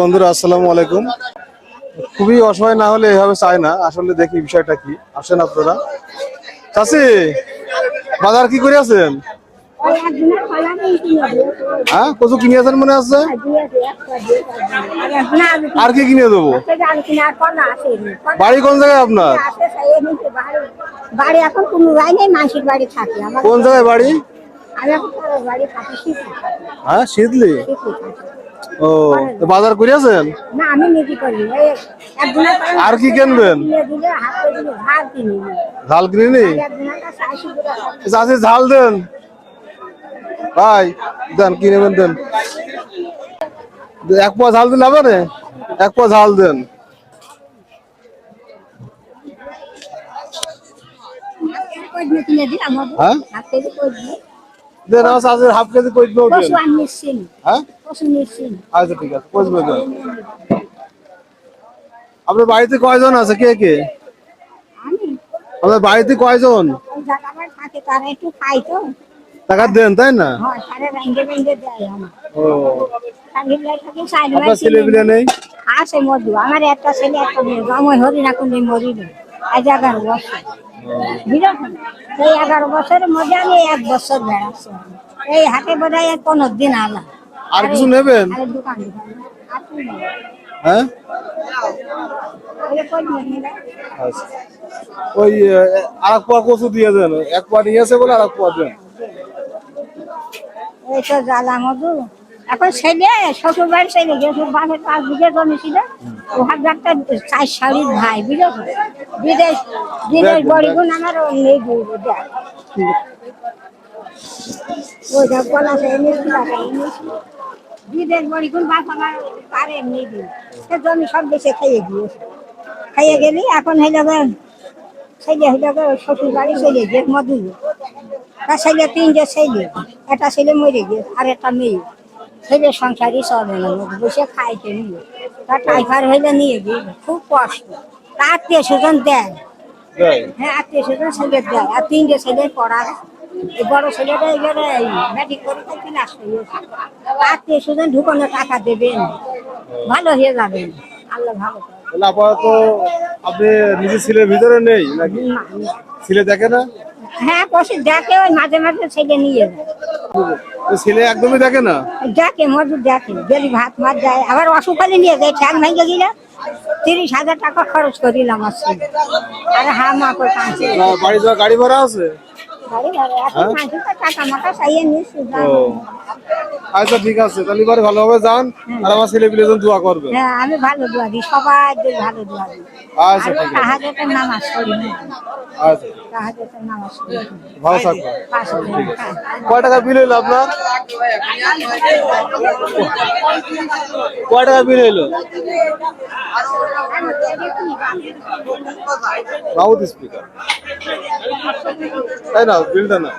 বন্ধুরা আসসালামু আলাইকুম। খুবই অসহায় না হলে এভাবে চায় না। আসলে দেখি বিষয়টা কি। আসেন আপনারা। চাষি বাজার কি করে আছেন? হ্যাঁ কচু কিনে আছেন মনে আছে? আর কি কিনে দেবো? বাড়ি কোন জায়গায় আপনার? বাড়ি এখন কোনো যাই নেই মানসিক বাড়ি থাকি কোন জায়গায় বাড়ি? আমি এখন বাড়ি থাকি হ্যাঁ শীতলি। ও তো বাজার করে আছেন না আমি নিজে করি আর কি কিনবেন? ঝাল কিনে। চাষি ঝাল দেন। ভাই দেন কি নেবেন দেন। এক ঝাল দিলে হবে এক ঝাল দেন। দিনে। হ্যাঁ? দেন আমার চাষির হাফ কেজি কই নিশ্চিন হ্যাঁ? আচ্ছা ঠিক আছে আপনার বাড়িতে কয়জন আছে? কে কে? আপনার বাড়িতে কয়জন? টাকা দেন তাই না? হয় আমার। ও। সাইকেল থাকি সাইড আপনার ছেলে পিলে নেই? আছে মধু। আমার একটা ছেলে একটা মেয়ে। জময় হরি না কোনো মরি আজ এগারো বছর। বিরত এই এগারো বছরের মধ্যে আমি এক বছর বেড়াচ্ছি। এই হাটে বোধহয় আর পনেরো দিন আলা আর কিছু নেবেন? হ্যাঁ? আচ্ছা। ওই আর এক পোয়া কচু দিয়ে দেন। এক পোয়া নিয়েছে বলে আর এক পোয়া দেন। এই তো জ্বালা মধু। এখন ছেলে শ্বশুর বাড়ি ছেলে শ্বশুর বাড়ির পাঁচ বিঘে জমি ছিল ওহার একটা চার শাড়ির ভাই বিদেশ বিদেশ বিদেশ বড়িগুণ আমার ওই বিদেশ বড়িগুণ বাপ আমার পারে এমনি দিন। সে জমি সব দেশে খাইয়ে গিয়েছে খাইয়ে গেলি এখন হইলে গো ছেলে হইলে শ্বশুর বাড়ি ছেলে যে মধু। তার ছেলে তিনটে ছেলে একটা ছেলে মরে গিয়েছে আর একটা মেয়ে। ছেলে সংসারই চলে না বসে খাইতে নিয়ে। তার টাইফার হইলে নিয়ে গিয়ে খুব কষ্ট। তা আত্মীয় স্বজন দেয়। দেয়? হ্যাঁ আত্মীয় স্বজন ছেলে দেয়। আর তিনটে ছেলে পড়ার এই বড় ছেলেটা এবারে আত্মীয় স্বজন ঢুকানো টাকা দেবেন। ভালো হয়ে যাবেন। আল্লাহ ভালো আপাতত আপনি ছেলের ভিতরে নেই নাকি। ছেলে দেখে না? হ্যাঁ দেখে ওই মাঝে মাঝে ছেলে নিয়ে। যায় ছেলে একদমই দেখে না? দেখে মজুর দেখে। ডেলি ভাত যায়। আবার অসুখ হলে নিয়ে যায়। ঠ্যাং ভেঙে গেলে তিরিশ হাজার টাকা খরচ করিলাম আর হা মা করে বাড়ি যাওয়া গাড়ি ভাড়া আছে? ও। আচ্ছা ঠিক আছে। তাহলে এবার ভালোভাবে যান আর আমার ছেলে পিলে দোয়া করবে। হ্যাঁ আমি ভালো দোয়া দিই সবাই ভালো দোয়া দিই। আচ্ছা ঠিক আছে। আচ্ছা। ভালো থাকবেন হ্যাঁ। কয় টাকা বিল হইল আপনার? কয় টাকা বিল হইল? Loud speaker. তাই না বিলটা না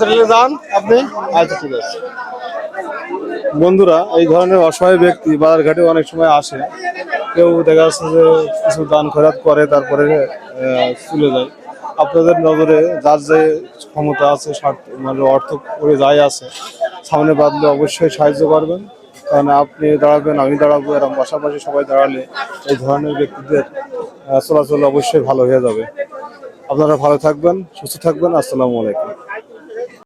তাহলে যান আপনি আচ্ছা ঠিক আছে। বন্ধুরা, এই ধরনের অসহায় ব্যক্তি বাজার ঘাটে অনেক সময় আসে। কেউ দেখা যাচ্ছে যে কিছু দান খয়রাত করে, তারপরে চলে যায়। আপনাদের নজরে যার যে ক্ষমতা আছে মানে অর্থ করে যাই আছে, সামনে বাঁধলে অবশ্যই সাহায্য করবেন। কারণ আপনি দাঁড়াবেন, আমি দাঁড়াবো এরকম পাশাপাশি সবাই দাঁড়ালে এই ধরনের ব্যক্তিদের চলাচল অবশ্যই ভালো হয়ে যাবে। আপনারা ভালো থাকবেন, সুস্থ থাকবেন, আসসালামু আলাইকুম।